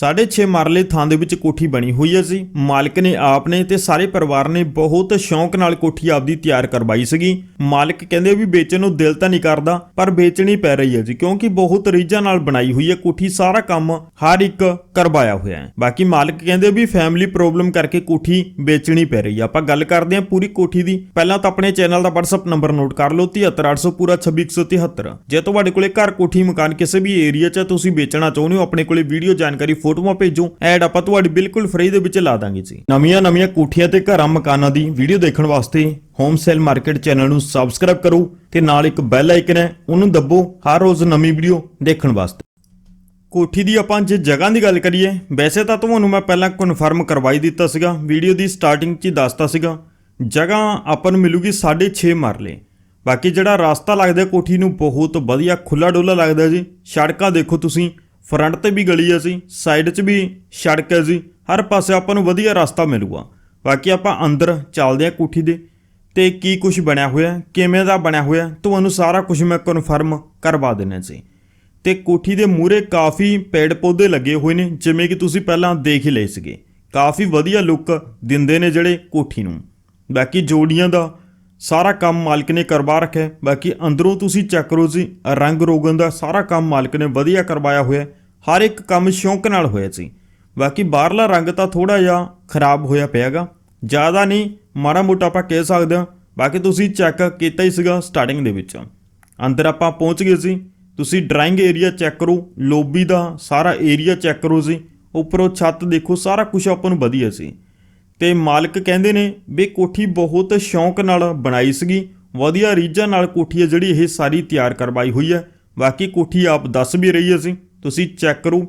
6.5 ਮਰਲੇ ਥਾਂ ਦੇ ਵਿੱਚ ਕੋਠੀ ਬਣੀ ਹੋਈ ਹੈ ਸੀ ਮਾਲਕ ਨੇ ਆਪ ਨੇ ਤੇ ਸਾਰੇ ਪਰਿਵਾਰ ਨੇ ਬਹੁਤ ਸ਼ੌਂਕ ਨਾਲ ਕੋਠੀ ਆਪਦੀ ਤਿਆਰ ਕਰਵਾਈ ਸੀਗੀ। ਮਾਲਕ ਕਹਿੰਦੇ ਵੀ ਵੇਚਣ ਨੂੰ ਦਿਲ ਤਾਂ ਨਹੀਂ ਕਰਦਾ, ਪਰ ਵੇਚਣੀ ਪੈ ਰਹੀ ਹੈ ਜੀ, ਕਿਉਂਕਿ ਬਹੁਤ ਰੀਝਾਂ ਨਾਲ ਬਣਾਈ ਹੋਈ ਹੈ ਕੋਠੀ, ਸਾਰਾ ਕੰਮ ਹਰ ਇੱਕ ਕਰਵਾਇਆ ਹੋਇਆ ਹੈ। ਬਾਕੀ ਮਾਲਕ ਕਹਿੰਦੇ ਵੀ ਫੈਮਿਲੀ ਪ੍ਰੋਬਲਮ ਕਰਕੇ ਕੋਠੀ ਵੇਚਣੀ ਪੈ ਰਹੀ ਹੈ। ਆਪਾਂ ਗੱਲ ਕਰਦੇ ਹਾਂ ਪੂਰੀ ਕੋਠੀ ਦੀ। ਪਹਿਲਾਂ ਤਾਂ ਆਪਣੇ ਚੈਨਲ ਦਾ WhatsApp ਨੰਬਰ ਨੋਟ ਕਰ ਲਓ 73800 ਪੂਰਾ 26173 ਜੇ ਤੁਹਾਡੇ ਕੋਲੇ ਘਰ ਕੋਠੀ, ਮਕਾਨ ਕਿਸੇ ਵੀ ਏਰੀਆ 'ਚ ਤੁਸੀਂ ਵੇਚਣਾ ਚਾਹੁੰਦੇ ਹੋ, ਆਪਣੇ ਕੋਲੇ ਵੀਡੀਓ ਜਾਣਕਾਰੀ ਫੋਟੋਆਂ ਭੇਜੋ। ਐਡ ਆਪਾਂ ਤੁਹਾਡੀ ਬਿਲਕੁਲ ਫ੍ਰੀ ਦੇ ਵਿੱਚ ਲਾ ਦਾਂਗੇ ਜੀ। ਨਵੀਆਂ ਨਵੀਆਂ ਕੋਠੀਆਂ ਤੇ ਘਰਾਂ ਮਕਾਨਾਂ ਦੀ ਵੀਡੀਓ ਦੇਖਣ ਵਾਸਤੇ ਹੋਮ ਸੇਲ ਮਾਰਕੀਟ ਚੈਨਲ ਨੂੰ ਸਬਸਕ੍ਰਾਈਬ ਕਰੋ ਤੇ ਨਾਲ ਇੱਕ ਬੈਲ ਆਈਕਨ ਹੈ, ਉਹਨੂੰ ਦੱਬੋ ਹਰ ਰੋਜ਼ ਨਵੀਂ ਵੀਡੀਓ ਦੇਖਣ ਵਾਸਤੇ। ਕੋਠੀ ਦੀ ਆਪਾਂ ਜੇ ਜਗ੍ਹਾ ਦੀ ਗੱਲ ਕਰੀਏ, ਵੈਸੇ ਤਾਂ ਤੁਹਾਨੂੰ ਮੈਂ ਪਹਿਲਾਂ ਕਨਫਰਮ ਕਰਵਾਈ ਦਿੱਤਾ ਸੀਗਾ ਵੀਡੀਓ ਦੀ ਸਟਾਰਟਿੰਗ 'ਚ ਹੀ ਦੱਸਤਾ ਸੀਗਾ। ਜਗ੍ਹਾ ਆਪਾਂ ਨੂੰ ਮਿਲੂਗੀ 6.5 ਮਰਲੇ। ਬਾਕੀ ਜਿਹੜਾ ਰਸਤਾ ਲੱਗਦਾ ਕੋਠੀ ਨੂੰ, ਬਹੁਤ ਵਧੀਆ ਖੁੱਲਾ ਡੋਲਾ ਲੱਗਦਾ ਜੀ। ਸੜਕਾਂ ਦੇਖੋ ਤੁਸੀਂ ਫਰੰਟ ਤੇ ਵੀ ਗਲੀ ਹੈ ਜੀ ਸਾਈਡ 'ਚ ਵੀ ਸੜਕ ਹੈ ਜੀ ਹਰ ਪਾਸੇ ਆਪਾਂ ਨੂੰ ਵਧੀਆ ਰਸਤਾ ਮਿਲੂਗਾ। ਬਾਕੀ ਆਪਾਂ ਅੰਦਰ ਚੱਲਦੇ ਹਾਂ ਕੋਠੀ ਦੇ, ਤੇ ਕੀ ਕੁਝ ਬਣਿਆ ਹੋਇਆ, ਕਿਵੇਂ ਦਾ ਬਣਿਆ ਹੋਇਆ, ਤੁਹਾਨੂੰ ਸਾਰਾ ਕੁਝ ਮੈਂ ਕਨਫਰਮ ਕਰਵਾ ਦੇਣਾ ਸੀ ਤੇ ਕੋਠੀ ਦੇ ਮੂਹਰੇ ਕਾਫੀ ਪੇੜ ਪੌਦੇ ਲੱਗੇ ਹੋਏ ਨੇ, ਜਿਵੇਂ ਕਿ ਤੁਸੀਂ ਪਹਿਲਾਂ ਦੇਖ ਹੀ ਲਏ ਸੀਗੇ। ਕਾਫੀ ਵਧੀਆ ਲੁੱਕ ਦਿੰਦੇ ਨੇ ਜਿਹੜੇ ਕੋਠੀ ਨੂੰ। ਬਾਕੀ ਜੋੜੀਆਂ ਦਾ ਸਾਰਾ ਕੰਮ ਮਾਲਕ ਨੇ ਕਰਵਾ ਰੱਖਿਆ ਬਾਕੀ ਅੰਦਰੋਂ ਤੁਸੀਂ ਚੈੱਕ ਕਰੋ ਜੀ, ਰੰਗ ਰੋਗਨ ਦਾ ਸਾਰਾ ਕੰਮ ਮਾਲਕ ਨੇ ਵਧੀਆ ਕਰਵਾਇਆ ਹੋਇਆ ਹਰ ਇੱਕ ਕੰਮ ਸ਼ੌਂਕ ਨਾਲ ਹੋਇਆ ਸੀ ਬਾਕੀ ਬਾਹਰਲਾ ਰੰਗ ਤਾਂ ਥੋੜਾ ਜਿਹਾ ਖਰਾਬ ਹੋਇਆ ਪਿਆਗਾ। ਜ਼ਿਆਦਾ ਨਹੀਂ, ਮਾੜਾ ਮੋਟਾ ਆਪਾਂ ਕਹਿ ਸਕਦੇ ਹਾਂ। ਬਾਕੀ ਤੁਸੀਂ ਚੈੱਕ ਕੀਤਾ ਹੀ ਸੀਗਾ ਸਟਾਰਟਿੰਗ ਦੇ ਵਿੱਚ। ਅੰਦਰ ਆਪਾਂ ਪਹੁੰਚ ਗਏ ਸੀ ਤੁਸੀਂ ਡਰਾਇੰਗ ਏਰੀਆ ਚੈੱਕ ਕਰੋ ਲੋਬੀ ਦਾ ਸਾਰਾ ਏਰੀਆ ਚੈੱਕ ਕਰੋ ਜੀ। ਉੱਪਰੋਂ ਛੱਤ ਦੇਖੋ, ਸਾਰਾ ਕੁਝ ਆਪਾਂ ਨੂੰ ਵਧੀਆ ਸੀ ਤੇ ਮਾਲਕ ਕਹਿੰਦੇ ਨੇ ਵੀ ਕੋਠੀ ਬਹੁਤ ਸ਼ੌਂਕ ਨਾਲ ਬਣਾਈ ਸੀਗੀ। ਵਧੀਆ ਰੀਝਾਂ ਨਾਲ ਕੋਠੀ ਹੈ ਜਿਹੜੀ ਇਹ ਸਾਰੀ ਤਿਆਰ ਕਰਵਾਈ ਹੋਈ ਹੈ। ਬਾਕੀ ਕੋਠੀ ਆਪ ਦੱਸ ਵੀ ਰਹੀ ਹੈ ਸੀ ਤੁਸੀਂ ਚੈੱਕ ਕਰੋ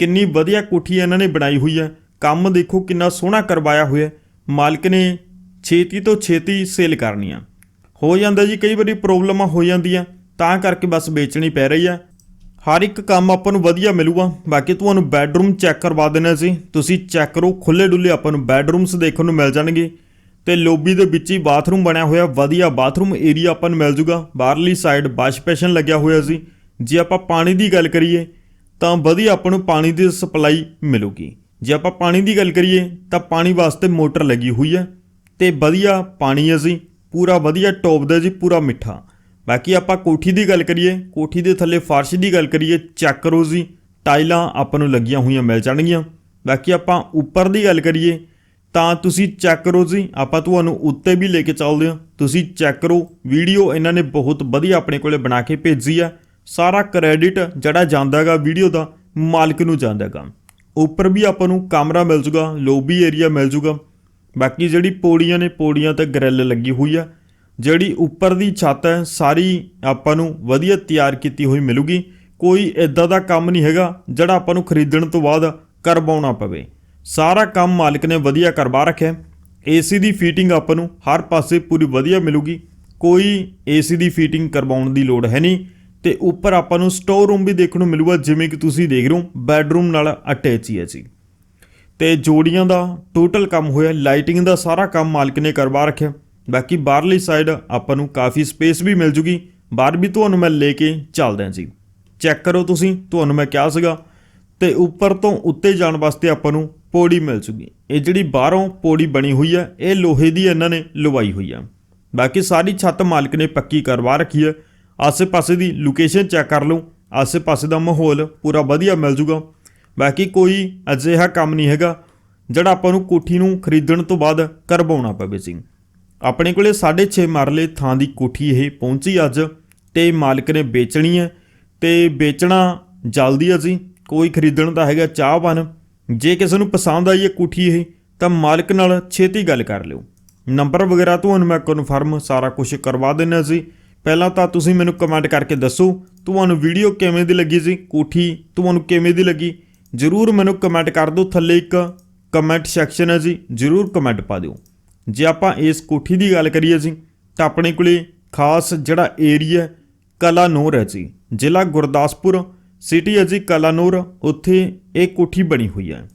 ਕਿੰਨੀ ਵਧੀਆ ਕੋਠੀ ਇਹਨਾਂ ਨੇ ਬਣਾਈ ਹੋਈ ਹੈ। ਕੰਮ ਦੇਖੋ ਕਿੰਨਾ ਸੋਹਣਾ ਕਰਵਾਇਆ ਹੋਇਆ ਮਾਲਕ ਨੇ ਛੇਤੀ ਤੋਂ ਛੇਤੀ ਸੇਲ ਕਰਨੀ ਆ ਹੋ ਜਾਂਦਾ ਜੀ ਕਈ ਵਾਰੀ ਪ੍ਰੋਬਲਮਾਂ ਹੋ ਜਾਂਦੀਆਂ। ਤਾਂ ਕਰਕੇ ਬਸ ਵੇਚਣੀ ਪੈ ਰਹੀ ਆ ਹਰ ਇੱਕ ਕੰਮ ਆਪਾਂ ਨੂੰ ਵਧੀਆ ਮਿਲੂਗਾ। ਬਾਕੀ ਤੁਹਾਨੂੰ ਬੈਡਰੂਮ ਚੈੱਕ ਕਰਵਾ ਦੇਣਾ ਸੀ ਤੁਸੀਂ ਚੈੱਕ ਕਰੋ ਖੁੱਲੇ ਡੁੱਲੇ ਆਪਾਂ ਨੂੰ ਬੈਡਰੂਮਸ ਦੇਖਣ ਨੂੰ ਮਿਲ ਜਾਣਗੇ। ਤੇ ਲੋਬੀ ਦੇ ਵਿੱਚ ਹੀ ਬਾਥਰੂਮ ਬਣਿਆ ਹੋਇਆ, ਵਧੀਆ ਬਾਥਰੂਮ ਏਰੀਆ ਆਪਾਂ ਨੂੰ ਮਿਲ ਜੂਗਾ। ਬਾਹਰਲੀ ਸਾਈਡ ਵਾਸ਼ ਪੇਸ਼ਨ ਲੱਗਿਆ ਹੋਇਆ ਸੀ। ਜੇ ਆਪਾਂ ਪਾਣੀ ਦੀ ਗੱਲ ਕਰੀਏ, ਤਾਂ ਵਧੀਆ ਆਪਾਂ ਨੂੰ ਪਾਣੀ ਦੀ ਸਪਲਾਈ ਮਿਲੂਗੀ। ਜੇ ਆਪਾਂ ਪਾਣੀ ਦੀ ਗੱਲ ਕਰੀਏ, ਤਾਂ ਪਾਣੀ ਵਾਸਤੇ ਮੋਟਰ ਲੱਗੀ ਹੋਈ ਹੈ। ਤੇ ਵਧੀਆ ਪਾਣੀ ਹੈ ਜੀ। ਪੂਰਾ ਵਧੀਆ ਟੌਪ ਦਾ ਜੀ, ਪੂਰਾ ਮਿੱਠਾ। ਬਾਕੀ ਆਪਾਂ ਕੋਠੀ ਦੀ ਗੱਲ ਕਰੀਏ, ਕੋਠੀ ਦੇ ਥੱਲੇ ਫਰਸ਼ ਦੀ ਗੱਲ ਕਰੀਏ ਚੈੱਕ ਕਰੋ ਜੀ, ਟਾਈਲਾਂ ਆਪਾਂ ਨੂੰ ਲੱਗੀਆਂ ਹੋਈਆਂ ਮਿਲ ਜਾਣਗੀਆਂ। ਬਾਕੀ ਆਪਾਂ ਉੱਪਰ ਦੀ ਗੱਲ ਕਰੀਏ, ਤਾਂ ਤੁਸੀਂ ਚੈੱਕ ਕਰੋ ਜੀ, ਆਪਾਂ ਤੁਹਾਨੂੰ ਉੱਤੇ ਵੀ ਲੈ ਕੇ ਚੱਲਦੇ ਹਾਂ। ਤੁਸੀਂ ਚੈੱਕ ਕਰੋ, ਵੀਡੀਓ ਇਹਨਾਂ ਨੇ ਬਹੁਤ ਵਧੀਆ ਆਪਣੇ ਕੋਲੇ ਬਣਾ ਕੇ ਭੇਜੀ ਆ। ਸਾਰਾ ਕ੍ਰੈਡਿਟ ਜਿਹੜਾ ਜਾਂਦਾਗਾ ਵੀਡੀਓ ਦਾ, ਮਾਲਕ ਨੂੰ ਜਾਂਦਾਗਾ ਉੱਪਰ ਵੀ ਆਪਾਂ ਨੂੰ ਕਮਰਾ ਮਿਲ ਜੂਗਾ ਲੋਬੀ ਏਰੀਆ ਮਿਲ ਜੂਗਾ ਬਾਕੀ ਜਿਹੜੀ ਪੌੜੀਆਂ ਨੇ, ਪੌੜੀਆਂ ਤੇ ਗ੍ਰਿਲ ਲੱਗੀ ਹੋਈ ਆ। ਜਿਹੜੀ ਉੱਪਰ ਦੀ ਛੱਤ ਹੈ, ਸਾਰੀ ਆਪਾਂ ਨੂੰ ਵਧੀਆ ਤਿਆਰ ਕੀਤੀ ਹੋਈ ਮਿਲੂਗੀ। ਕੋਈ ਇਦਾਂ ਦਾ ਕੰਮ ਨਹੀਂ ਹੈਗਾ, ਜਿਹੜਾ ਆਪਾਂ ਨੂੰ ਖਰੀਦਣ ਤੋਂ ਬਾਅਦ ਕਰਵਾਉਣਾ ਪਵੇ। ਸਾਰਾ ਕੰਮ ਮਾਲਕ ਨੇ ਵਧੀਆ ਕਰਵਾ ਰੱਖਿਆ ਏਸੀ ਦੀ ਫੀਟਿੰਗ ਆਪਾਂ ਨੂੰ ਹਰ ਪਾਸੇ ਪੂਰੀ ਵਧੀਆ ਮਿਲੂਗੀ। ਕੋਈ ਏਸੀ ਦੀ ਫੀਟਿੰਗ ਕਰਵਾਉਣ ਦੀ ਲੋੜ ਹੈ ਨਹੀਂ। ਤੇ ਉੱਪਰ ਆਪਾਂ ਨੂੰ ਸਟੋਰ ਰੂਮ ਵੀ ਦੇਖਣ ਨੂੰ ਮਿਲੂਗਾ, ਜਿਵੇਂ ਕਿ ਤੁਸੀਂ ਦੇਖ ਰਹੇ ਹੋ ਬੈੱਡਰੂਮ ਨਾਲ ਅਟੈਚ ਹੀ ਹੈ ਜੀ। ਤੇ ਜੋੜੀਆਂ ਦਾ ਟੋਟਲ ਕੰਮ ਹੋਇਆ ਲਾਈਟਿੰਗ ਦਾ ਸਾਰਾ ਕੰਮ ਮਾਲਕ ਨੇ ਕਰਵਾ ਰੱਖਿਆ। ਬਾਕੀ ਬਾਹਰਲੀ ਸਾਈਡ ਆਪਾਂ ਨੂੰ ਕਾਫੀ ਸਪੇਸ ਵੀ ਮਿਲ ਜੂਗੀ। ਬਾਹਰ ਵੀ ਤੁਹਾਨੂੰ ਮੈਂ ਲੈ ਕੇ ਚੱਲਦਾ ਜੀ। ਚੈੱਕ ਕਰੋ ਤੁਸੀਂ, ਤੁਹਾਨੂੰ ਮੈਂ ਕਿਹਾ ਸੀਗਾ। ਤੇ ਉੱਪਰ ਤੋਂ ਉੱਤੇ ਜਾਣ ਵਾਸਤੇ ਆਪਾਂ ਨੂੰ ਪੌੜੀ ਮਿਲ ਜੂਗੀ। ਇਹ ਜਿਹੜੀ ਬਾਹਰੋਂ ਪੌੜੀ ਬਣੀ ਹੋਈ ਹੈ ਇਹ ਲੋਹੇ ਦੀ ਇਹਨਾਂ ਨੇ ਲਵਾਈ ਹੋਈ ਹੈ ਬਾਕੀ ਸਾਰੀ ਛੱਤ ਮਾਲਕ ਨੇ ਪੱਕੀ ਕਰਵਾ ਰੱਖੀ ਹੈ ਆਸੇ-ਪਾਸੇ ਦੀ ਲੋਕੇਸ਼ਨ ਚੈੱਕ ਕਰ ਲਓ। ਆਸੇ-ਪਾਸੇ ਦਾ ਮਾਹੌਲ ਪੂਰਾ ਵਧੀਆ ਮਿਲ ਜੂਗਾ। ਬਾਕੀ ਕੋਈ ਅਜਿਹਾ ਕੰਮ ਨਹੀਂ ਹੈਗਾ, ਜਿਹੜਾ ਆਪਾਂ ਨੂੰ ਕੋਠੀ ਨੂੰ ਖਰੀਦਣ ਤੋਂ ਬਾਅਦ ਕਰਵਾਉਣਾ ਪਵੇ ਸੀ ਆਪਣੇ ਕੋਲੇ 6.5 ਮਰਲੇ ਥਾਂ ਦੀ ਕੋਠੀ ਇਹ ਪਹੁੰਚੀ ਅੱਜ ਤੇ ਮਾਲਕ ਨੇ ਵੇਚਣੀ ਹੈ ਤੇ ਵੇਚਣਾ ਜਲਦੀ ਹੈ ਜੀ। ਕੋਈ ਖਰੀਦਣ ਦਾ ਹੈਗਾ ਚਾਹਵਾਨ ਜੇ ਕਿਸੇ ਨੂੰ ਪਸੰਦ ਆਈ ਹੈ ਕੋਠੀ ਇਹ, ਤਾਂ ਮਾਲਕ ਨਾਲ ਛੇਤੀ ਗੱਲ ਕਰ ਲਿਓ। ਨੰਬਰ ਵਗੈਰਾ ਤੁਹਾਨੂੰ ਮੈਂ ਕਨਫਰਮ ਸਾਰਾ ਕੁਝ ਕਰਵਾ ਦੇਣਾ ਸੀ ਪਹਿਲਾਂ ਤਾਂ ਤੁਸੀਂ ਮੈਨੂੰ ਕਮੈਂਟ ਕਰਕੇ ਦੱਸੋ, ਤੁਹਾਨੂੰ ਵੀਡੀਓ ਕਿਵੇਂ ਦੀ ਲੱਗੀ ਸੀ ਕੋਠੀ ਤੁਹਾਨੂੰ ਕਿਵੇਂ ਦੀ ਲੱਗੀ? ਜਰੂਰ ਮੈਨੂੰ ਕਮੈਂਟ ਕਰ ਦਿਓ। ਥੱਲੇ ਇੱਕ ਕਮੈਂਟ ਸੈਕਸ਼ਨ ਹੈ ਜੀ, ਜਰੂਰ ਕਮੈਂਟ ਪਾ ਦਿਓ। ਜੇ ਆਪਾਂ ਇਸ ਕੋਠੀ ਦੀ ਗੱਲ ਕਰੀਏ ਜੀ, ਤਾਂ ਆਪਣੇ ਕੋਲੇ ਖਾਸ ਜਿਹੜਾ ਏਰੀਆ ਕਲਾਨੌਰ ਹੈ ਜੀ। ਜ਼ਿਲ੍ਹਾ ਗੁਰਦਾਸਪੁਰ ਸਿਟੀ ਹੈ ਜੀ ਕਲਾਨੌਰ, ਉੱਥੇ ਇਹ ਕੋਠੀ ਬਣੀ ਹੋਈ ਹੈ।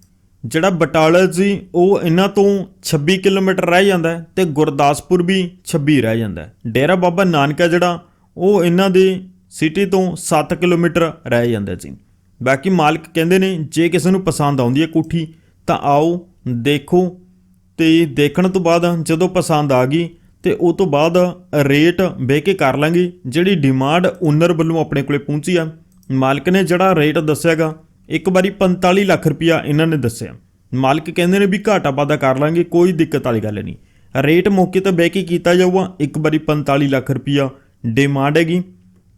ਜਿਹੜਾ ਬਟਾਲਾ ਜੀ, ਉਹ ਇਹਨਾਂ ਤੋਂ 26 ਕਿਲੋਮੀਟਰ ਰਹਿ ਜਾਂਦਾ ਹੈ ਤੇ ਗੁਰਦਾਸਪੁਰ ਵੀ 26 ਰਹਿ ਜਾਂਦਾ ਡੇਰਾ ਬਾਬਾ ਨਾਨਕਾ ਜਿਹੜਾ, ਉਹ ਇਹਨਾਂ ਦੇ ਸਿਟੀ ਤੋਂ 7 ਕਿਲੋਮੀਟਰ ਰਹਿ ਜਾਂਦਾ ਜੀ। ਬਾਕੀ ਮਾਲਕ ਕਹਿੰਦੇ ਨੇ, ਜੇ ਕਿਸੇ ਨੂੰ ਪਸੰਦ ਆਉਂਦੀ ਹੈ ਕੋਠੀ, ਤਾਂ ਆਓ ਦੇਖੋ ਤੇ ਦੇਖਣ ਤੋਂ ਬਾਅਦ ਜਦੋਂ ਪਸੰਦ ਆ ਗਈ ਤੇ ਉਹ ਤੋਂ ਬਾਅਦ ਰੇਟ ਬਹਿ ਕੇ ਕਰ ਲਾਂਗੇ, ਜਿਹੜੀ ਡਿਮਾਂਡ ਓਨਰ ਵੱਲੋਂ ਆਪਣੇ ਕੋਲੇ ਪਹੁੰਚੀ ਆ। ਮਾਲਕ ਨੇ ਜਿਹੜਾ ਰੇਟ ਦੱਸਿਆਗਾ ਇੱਕ ਵਾਰੀ 45 ਲੱਖ ਰੁਪਇਆ ਇਹਨਾਂ ਨੇ ਦੱਸਿਆ। ਮਾਲਕ ਕਹਿੰਦੇ ਨੇ ਵੀ ਘਾਟਾ ਵਾਧਾ ਕਰ ਲਾਂਗੇ, ਕੋਈ ਦਿੱਕਤ ਵਾਲੀ ਗੱਲ ਨਹੀਂ। ਰੇਟ ਮੌਕੇ ਤੇ ਬਹਿ ਕੇ ਕੀਤਾ ਜਾਊਗਾ, ਇੱਕ ਵਾਰੀ 45 ਲੱਖ ਰੁਪਇਆ ਡਿਮਾਂਡ ਹੈਗੀ।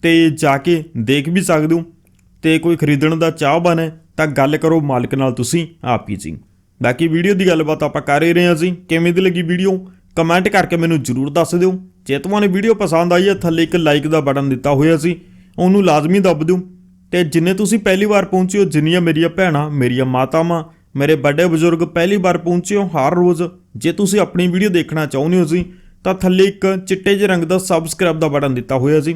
ਤੇ ਜਾ ਕੇ ਦੇਖ ਵੀ ਸਕਦੇ ਹੋ, ਤੇ ਕੋਈ ਖਰੀਦਣ ਦਾ ਚਾਹਵਾਨ ਹੈ, ਤਾਂ ਗੱਲ ਕਰੋ ਮਾਲਕ ਨਾਲ ਤੁਸੀਂ, ਆਪ ਹੀ ਜੀ। ਬਾਕੀ ਵੀਡੀਓ ਦੀ ਗੱਲਬਾਤ ਆਪਾਂ ਕਰ ਹੀ ਰਹੇ ਹਾਂ ਜੀ ਕਿਵੇਂ ਦੀ ਲੱਗੀ ਵੀਡੀਓ? ਕਮੈਂਟ ਕਰਕੇ ਮੈਨੂੰ ਜਰੂਰ ਦੱਸ ਦਿਓ। ਜੇ ਤੁਹਾਨੂੰ ਵੀਡੀਓ ਪਸੰਦ ਆਈ ਹੈ, ਥੱਲੇ ਇੱਕ ਲਾਈਕ ਦਾ ਬਟਨ ਦਿੱਤਾ ਹੋਇਆ ਸੀ, ਉਹਨੂੰ ਲਾਜ਼ਮੀ ਦੱਬ ਦਿਓ। ਤੇ ਜਿੰਨੇ ਤੁਸੀਂ ਪਹਿਲੀ ਵਾਰ ਪਹੁੰਚੇ ਹੋ, ਜਿੰਨੀਆਂ ਮੇਰੀਆਂ ਭੈਣਾਂ, ਮੇਰੀਆਂ ਮਾਤਾਵਾਂ, ਮੇਰੇ ਵੱਡੇ ਬਜ਼ੁਰਗ ਪਹਿਲੀ ਵਾਰ ਪਹੁੰਚੇ ਹੋ ਹਰ ਰੋਜ਼, ਜੇ ਤੁਸੀਂ ਆਪਣੀ ਵੀਡੀਓ ਦੇਖਣਾ ਚਾਹੁੰਦੇ ਹੋ ਜੀ ਤਾਂ ਥੱਲੇ ਇੱਕ ਚਿੱਟੇ ਜਿਹੇ ਰੰਗ ਦਾ ਸਬਸਕ੍ਰਾਈਬ ਦਾ ਬਟਨ ਦਿੱਤਾ ਹੋਇਆ ਸੀ।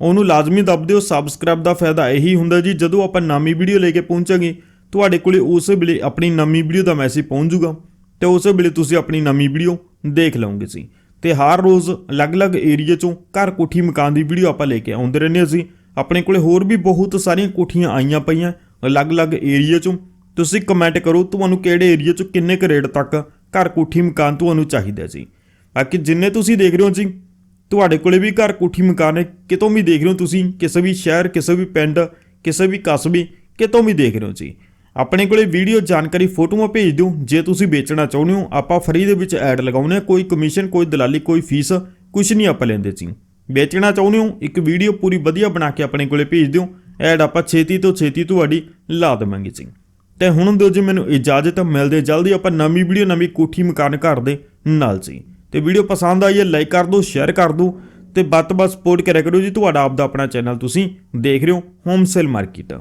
ਉਹਨੂੰ ਲਾਜ਼ਮੀ ਦੱਬ ਦਿਓ ਸਬਸਕ੍ਰਾਈਬ ਦਾ ਫਾਇਦਾ ਇਹੀ ਹੁੰਦਾ ਜੀ, ਜਦੋਂ ਆਪਾਂ ਨਵੀਂ ਵੀਡੀਓ ਲੈ ਕੇ ਪਹੁੰਚਾਂਗੇ ਤੁਹਾਡੇ ਕੋਲੇ ਉਸ ਵੇਲੇ ਆਪਣੀ ਨਵੀਂ ਵੀਡੀਓ ਦਾ ਮੈਸੇਜ ਪਹੁੰਚ ਜਾਊਗਾ ਤੇ ਉਸ ਵੇਲੇ ਤੁਸੀਂ ਆਪਣੀ ਨਵੀਂ ਵੀਡੀਓ ਦੇਖ ਲਓਗੇ ਜੀ ਤੇ ਹਰ ਰੋਜ਼ ਅਲੱਗ-ਅਲੱਗ ਏਰੀਆ ਚੋਂ ਘਰ ਕੋਠੀ ਮਕਾਨ ਦੀ ਵੀਡੀਓ ਆਪਾਂ ਲੈ ਕੇ ਆਉਂਦੇ ਰਹਿੰਦੇ ਹਾਂ ਅਸੀਂ। ਆਪਣੇ ਕੋਲੇ ਹੋਰ ਵੀ ਬਹੁਤ ਸਾਰੀਆਂ ਕੋਠੀਆਂ ਆਈਆਂ ਪਈਆਂ ਅਲੱਗ-ਅਲੱਗ ਏਰੀਆ ਚੋਂ। ਤੁਸੀਂ ਕਮੈਂਟ ਕਰੋ ਤੁਹਾਨੂੰ ਕਿਹੜੇ ਏਰੀਆ ਚੋਂ ਕਿੰਨੇ ਕੁ ਰੇਟ ਤੱਕ ਘਰ ਕੋਠੀ ਮਕਾਨ ਤੁਹਾਨੂੰ ਚਾਹੀਦਾ ਜੀ। ਬਾਕੀ ਜਿੰਨੇ ਤੁਸੀਂ ਦੇਖ ਰਹੇ ਹੋ ਜੀ, ਤੁਹਾਡੇ ਕੋਲੇ ਵੀ ਘਰ ਕੋਠੀ ਮਕਾਨ ਹੈ, ਕਿਤੋਂ ਵੀ ਦੇਖ ਰਹੇ ਹੋ ਤੁਸੀਂ, ਕਿਸੇ ਵੀ ਸ਼ਹਿਰ, ਕਿਸੇ ਵੀ ਪਿੰਡ, ਕਿਸੇ ਵੀ ਕਸਬੇ, ਕਿਤੋਂ ਵੀ ਦੇਖ ਰਹੇ ਹੋ ਜੀ। ਆਪਣੇ ਕੋਲੇ ਵੀਡੀਓ ਜਾਣਕਾਰੀ ਫੋਟੋਆਂ ਭੇਜ ਦਿਓ ਜੇ ਤੁਸੀਂ ਵੇਚਣਾ ਚਾਹੁੰਦੇ ਹੋ, ਆਪਾਂ ਫਰੀ ਦੇ ਵਿੱਚ ਐਡ ਲਗਾਉਨੇ ਆ ਕੋਈ ਕਮਿਸ਼ਨ ਕੋਈ ਦਲਾਲੀ, ਕੋਈ ਫੀਸ ਕੁਝ ਨਹੀਂ ਆਪਾਂ ਲੈਂਦੇ ਜੀ। ਵੇਚਣਾ ਚਾਹੁੰਦੇ ਹੋ, ਇੱਕ ਵੀਡੀਓ ਪੂਰੀ ਵਧੀਆ ਬਣਾ ਕੇ ਆਪਣੇ ਕੋਲੇ ਭੇਜ ਦਿਓ ਐਡ ਆਪਾਂ ਛੇਤੀ ਤੋਂ ਛੇਤੀ ਤੁਹਾਡੀ ਲਾ ਦੇਵਾਂਗੇ ਜੀ। ਤੇ ਹੁਣ ਦਿਓ ਜੀ ਮੈਨੂੰ ਇਜਾਜ਼ਤ, ਮਿਲਦੇ ਜਲਦੀ ਆਪਾਂ ਨਵੀਂ ਵੀਡੀਓ, ਨਵੀਂ ਕੋਠੀ ਮਕਾਨ ਘਰ ਦੇ ਨਾਲ ਜੀ। ਤੇ ਵੀਡੀਓ ਪਸੰਦ ਆਈ ਹੈ ਲਾਈਕ ਕਰ ਦਿਓ ਸ਼ੇਅਰ ਕਰ ਦਿਓ ਤੇ ਬੱਤ ਬੱਤ ਸਪੋਰਟ ਕਰਿਆ ਕਰੋ ਜੀ, ਤੁਹਾਡਾ ਆਪ ਦਾ ਆਪਣਾ ਚੈਨਲ ਤੁਸੀਂ ਦੇਖ ਰਹੇ ਹੋ ਹੋਮ ਸੇਲ ਮਾਰਕੀਟ